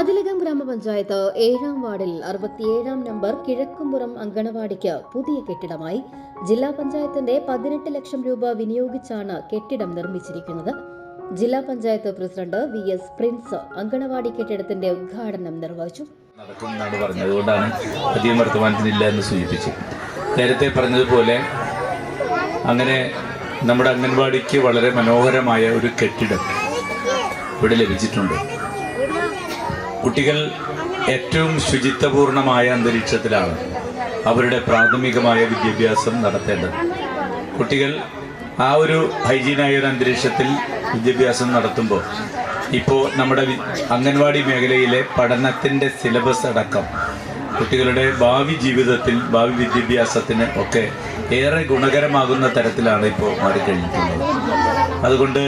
മതിലകം ഗ്രാമപഞ്ചായത്ത് ഏഴാം വാർഡിൽ അറുപത്തിയേഴാം നമ്പർ കിഴക്കുംപുറം അങ്കണവാടിക്ക് പുതിയ കെട്ടിടമായി ജില്ലാ പഞ്ചായത്തിന്റെ പതിനെട്ട് ലക്ഷം രൂപ വിനിയോഗിച്ചാണ് കെട്ടിടം നിർമ്മിച്ചിരിക്കുന്നത്. ജില്ലാ panchayat president V S Prince anganwadi കെട്ടിടത്തിന്റെ ഉദ്ഘാടനം നിർവഹിച്ചു. എന്ന് സൂചിപ്പിച്ചു നേരത്തെ പറഞ്ഞതുപോലെ അങ്ങനെ നമ്മുടെ അംഗൻവാടിക്ക് വളരെ മനോഹരമായ ഒരു കെട്ടിടം ഇവിടെ ലഭിച്ചിട്ടുണ്ട്. കുട്ടികൾ ഏറ്റവും ശുചിത്വപൂർണമായ അന്തരീക്ഷത്തിലാണ് അവരുടെ പ്രാഥമികമായ വിദ്യാഭ്യാസം നടത്തേണ്ടത്. കുട്ടികൾ ആ ഒരു ഹൈജീനായ ഒരു അന്തരീക്ഷത്തിൽ വിദ്യാഭ്യാസം നടത്തുമ്പോൾ ഇപ്പോൾ നമ്മുടെ അംഗൻവാടി മേഖലയിലെ പഠനത്തിന്റെ സിലബസ് അടക്കം കുട്ടികളുടെ ഭാവി ജീവിതത്തിൽ ഭാവി വിദ്യാഭ്യാസത്തിന് ഒക്കെ ഏറെ ഗുണകരമാകുന്ന തരത്തിലാണ് ഇപ്പോൾ മാറിക്കഴിഞ്ഞിട്ടുള്ളത്. അതുകൊണ്ട്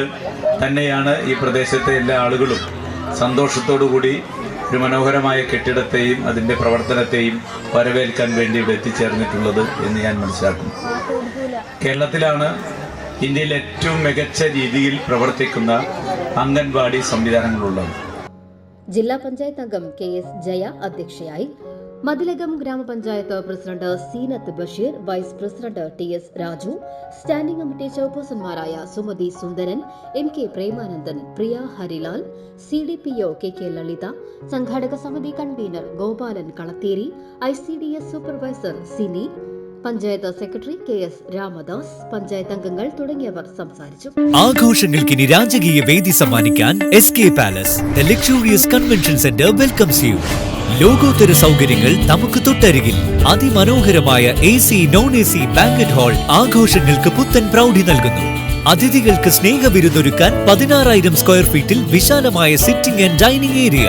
തന്നെയാണ് ഈ പ്രദേശത്തെ എല്ലാ ആളുകളും സന്തോഷത്തോടു കൂടി ഒരു മനോഹരമായ കെട്ടിടത്തെയും അതിന്റെ പ്രവർത്തനത്തെയും വരവേൽക്കാൻ വേണ്ടി ഇവിടെ എത്തിച്ചേർന്നിട്ടുള്ളത് എന്ന് ഞാൻ മനസ്സിലാക്കുന്നു. കേരളത്തിലാണ് ഇന്ത്യയിൽ ഏറ്റവും മികച്ച രീതിയിൽ പ്രവർത്തിക്കുന്ന അംഗൻവാടി സംവിധാനങ്ങളുള്ളത്. ജില്ലാ പഞ്ചായത്ത് അംഗം കെ എസ് ജയ അധ്യക്ഷയായി. Mathilakam gramapanchayat president Seenath Basheer vice president T S Raju standing committee ചെയർപേഴ്സൺമാരായ Sumathi Sundaran M K Premanandan Priya Harilal C D P O K K Lalitha സംഘാടക സമിതി convener Gopalan Kalatheri I C D S supervisor Sini panchayat secretary K S Ramadas panchayat അംഗങ്ങൾ തുടങ്ങിയവർ സംസാരിച്ചു. ആഘോഷങ്ങൾക്ക് ഇനി രാജകീയ വേദി സമ്മാനിക്കാൻ S K palace the luxurious convention centre welcomes you ലോകോത്തര സൗകര്യങ്ങൾ നമുക്ക് തൊട്ടരികിൽ. അതിമനോഹരമായ A C non A C banquet hall ആഘോഷങ്ങൾക്ക് പുത്തൻ പ്രൗഢി നൽകുന്നു. അതിഥികൾക്ക് സ്നേഹ വിരുന്നൊരുക്കാൻ പതിനാറായിരം സ്ക്വയർ ഫീറ്റിൽ വിശാലമായ സിറ്റിംഗ് ആൻഡ് ഡൈനിങ് ഏരിയ